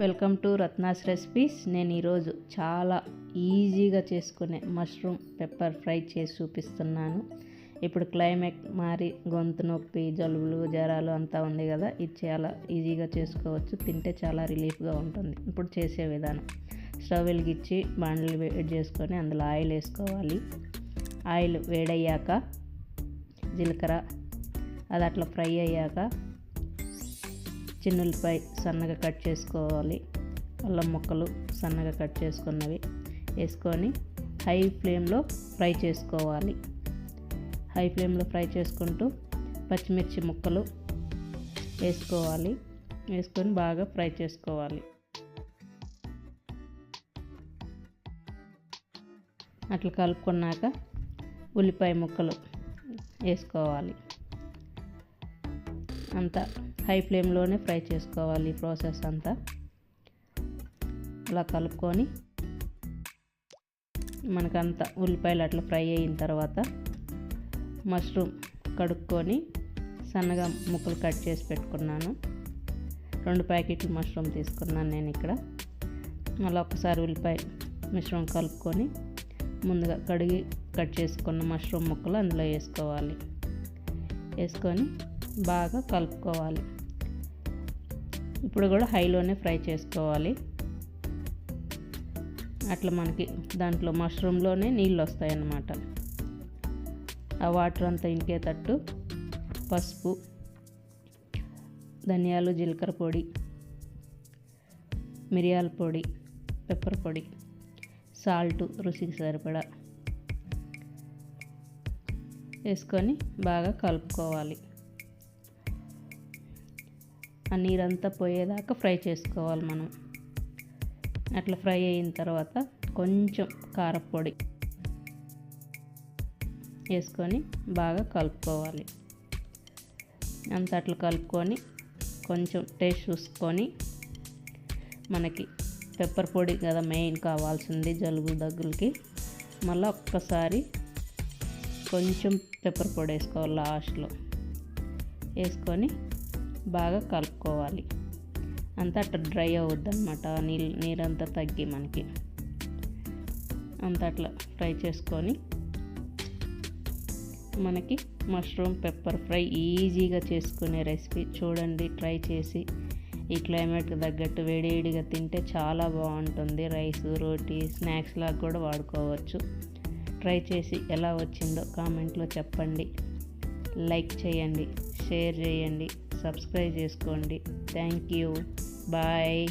Welcome to Ratna's recipes. నేను ఈరోజు చాలా ఈజీగా చేసుకునే మష్రూమ్ పెప్పర్ ఫ్రై చేసి చూపిస్తున్నాను. ఇప్పుడు క్లైమేట్ మారి గొంతు నొప్పి జలుబులు జ్వరాలు అంతా ఉంది కదా ఇది చాలా ఈజీగా చేసుకోవచ్చు. తింటే చాలా రిలీఫ్గా ఉంటుంది. ఇప్పుడు చేసే విధానం. స్టవ్ వెలిగించి బాండ్లు వేడి చేసుకొని అందులో ఆయిల్ వేసుకోవాలి. ఆయిల్ వేడయ్యాక జీలకర్ర అది అట్లా ఫ్రై అయ్యాక చిన్నులపై సన్నగా కట్ చేసుకోవాలి. అల్లం ముక్కలు సన్నగా కట్ చేసుకున్నవి వేసుకొని హై ఫ్లేమ్లో ఫ్రై చేసుకోవాలి. హై ఫ్లేమ్లో ఫ్రై చేసుకుంటూ పచ్చిమిర్చి ముక్కలు వేసుకోవాలి. వేసుకొని బాగా ఫ్రై చేసుకోవాలి. అట్లా కలుపుకున్నాక ఉల్లిపాయ ముక్కలు వేసుకోవాలి. అంతా హై ఫ్లేమ్లోనే ఫ్రై చేసుకోవాలి ఈ ప్రాసెస్ అంతా. అలా కలుపుకొని మనకంతా ఉల్లిపాయలు అట్లా ఫ్రై అయిన తర్వాత మష్రూమ్ కడుక్కొని సన్నగా ముక్కలు కట్ చేసి పెట్టుకున్నాను. రెండు ప్యాకెట్లు మష్రూమ్ తీసుకున్నాను నేను ఇక్కడ. అలా ఒకసారి ఉల్లిపాయ మిశ్రమం కలుపుకొని ముందుగా కడిగి కట్ చేసుకున్న మష్రూమ్ ముక్కలు అందులో వేసుకోవాలి. వేసుకొని బాగా కలుపుకోవాలి. ఇప్పుడు కూడా హైలోనే ఫ్రై చేసుకోవాలి. అట్లా మనకి దాంట్లో మష్రూమ్లోనే నీళ్ళు వస్తాయన్నమాట ఆ వాటర్ అంతా ఇంకేటట్టు పసుపు ధనియాలు జీలకర్ర పొడి మిరియాల పొడి పెప్పర్ పొడి సాల్ట్ రుచికి సరిపడా వేసుకొని బాగా కలుపుకోవాలి. ఆ నీరంతా పోయేదాకా ఫ్రై చేసుకోవాలి మనం. అట్లా ఫ్రై అయిన తర్వాత కొంచెం కారపొడి వేసుకొని బాగా కలుపుకోవాలి. అంత అట్లా కలుపుకొని కొంచెం టేస్ట్ చూసుకొని మనకి పెప్పర్ పొడి కదా మెయిన్ కావాల్సింది జలుబు దగ్గులకి. మళ్ళీ ఒక్కసారి కొంచెం పెప్పర్ పొడి వేసుకోవాలి లాస్ట్లో. వేసుకొని బాగా కలుపుకోవాలి. అంతా అట్లా డ్రై అవుద్ది అనమాట నీళ్ళు నీరంతా తగ్గి మనకి. అంతా అట్లా ఫ్రై చేసుకొని మనకి మష్రూమ్ పెప్పర్ ఫ్రై ఈజీగా చేసుకునే రెసిపీ. చూడండి ట్రై చేసి ఈ క్లైమేట్కి తగ్గట్టు వేడివేడిగా తింటే చాలా బాగుంటుంది. రైస్ రోటీ స్నాక్స్ లాగా కూడా వాడుకోవచ్చు. ట్రై చేసి ఎలా వచ్చిందో కామెంట్లో చెప్పండి. లైక్ చేయండి షేర్ చేయండి. సబ్స్క్రైబ్ చేసుకోండి. Thank you. బాయ్.